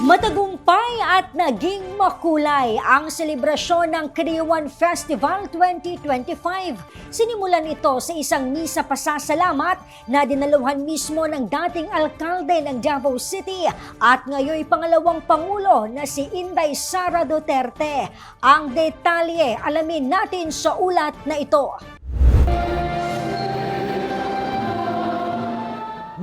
Matagumpay at naging makulay ang selebrasyon ng Kiriwan Festival 2025. Sinimulan ito sa isang misa pasasalamat na dinaluhan mismo ng dating alkalde ng Davao City at ngayon pangalawang pangulo na si Inday Sara Duterte. Ang detalye alamin natin sa ulat na ito.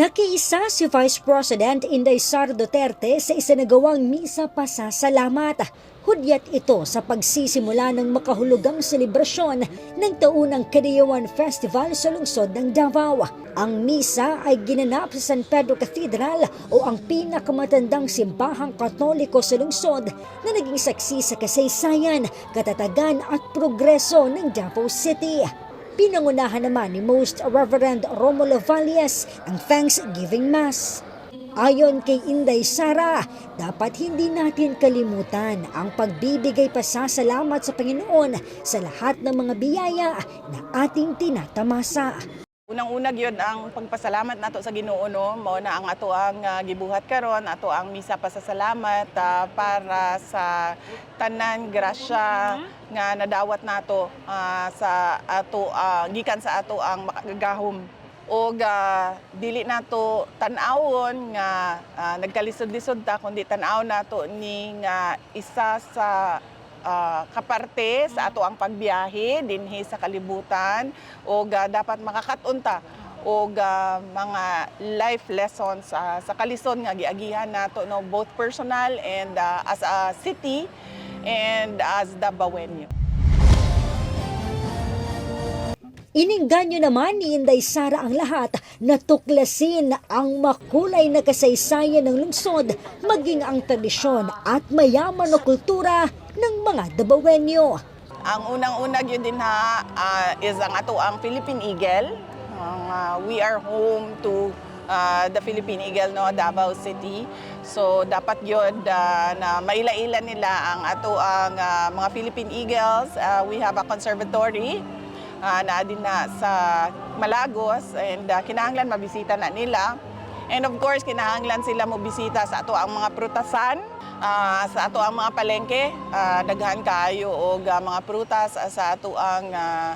Nakiisa si Vice President Inday Sara Duterte sa isinagawang misa pasasalamat. Hudyat ito sa pagsisimula ng makahulugang selebrasyon ng taunang Kadiyawan Festival sa lungsod ng Davao. Ang misa ay ginanap sa San Pedro Cathedral o ang pinakamatandang simbahang katoliko sa lungsod na naging saksi sa kasaysayan, katatagan at progreso ng Davao City. Pinangunahan naman ni Most Reverend Romulo Valles ang Thanksgiving Mass. Ayon kay Inday Sara, dapat hindi natin kalimutan ang pagbibigay pasasalamat sa Panginoon sa lahat ng mga biyaya na ating tinatamasa. Unang-unag yun ang pagpasalamat nato sa Ginoo no? Mao na ang ato ang ah, gibuhat karon ato ang misa pasasalamat ah, para sa tanan grasya nga nadawat nato ah, sa ato ah, gikan sa ato ang makagahom o dili nato tan-awon nga ah, nagkalisod-lisod ta kundi tan-aw nato ni nga isa sa ah, kaparte sa ato ang pagbiyahe dinhi sa kalibutan o dapat makakatunta o mga life lessons ah, sa kalison nga giagihan nato no both personal and ah, as a city and as Dabawenyo. Iningganyo naman ni Inday Sara ang lahat na tuklasin ang makulay na kasaysayan ng lungsod maging ang tradisyon at mayaman na kultura ng mga Dabawenyo. Ang unang-unag yun din ha ah, is ang ato ang Philippine Eagle. Ah, we are home to ah, the Philippine Eagle no Davao City. So dapat yun ah, na maila-ila nila ang ato ang ah, mga Philippine Eagles. Ah, we have a conservatory ah, na din na sa Malagos and ah, kinahanglan mabisita na nila. And of course, kinahanglan sila mo bisita sa ato ang mga prutasan, ah, sa ato ang mga palengke, ah, daghan kayo og ah, mga prutas ah, sa ato ang ah,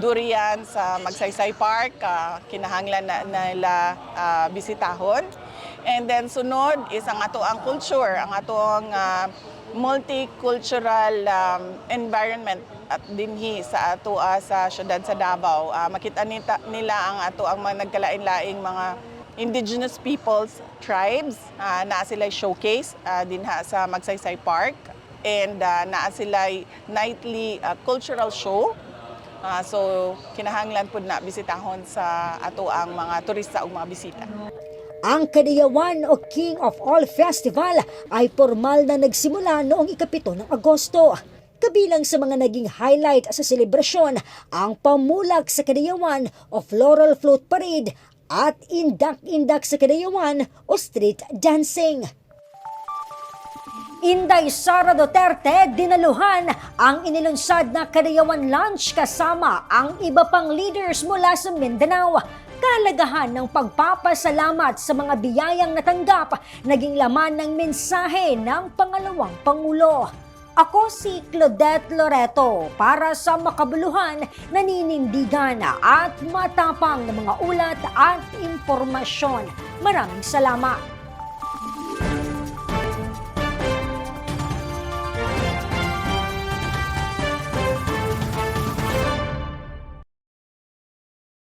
durian sa Magsaysay Park, ah, kinahanglan na nila ah, bisitahon. And then sunod is ang ato ang culture, ang ato ang ah, multicultural um, environment at dinhi sa ato ah, sa syudad sa Davao. Ah, makita nita, nila ang ato ang mga nagkalain-laing mga indigenous peoples, tribes, ah, na sila showcase ah, dinha sa Magsaysay Park and ah, naa sila nightly ah, cultural show Ah, so kinahanglan pud na bisitahon sa ato ang mga turista ug mga bisita. Ang Kadiyawan o King of All Festival ay formal na nagsimula noong ikapito ng Agosto. Kabilang sa mga naging highlight sa selebrasyon ang pamulak sa Kadiyawan o Floral Float Parade at indak-indak sa Kadiyawan o street dancing. Inday Sara Duterte dinaluhan ang inilunsad na Kadayawan Lunch kasama ang iba pang leaders mula sa Mindanao. Kalagahan ng pagpapasalamat sa mga biyayang natanggap naging laman ng mensahe ng pangalawang Pangulo. Ako si Claudette Loreto para sa makabuluhan, naninindigan at matapang na mga ulat at impormasyon. Maraming salamat.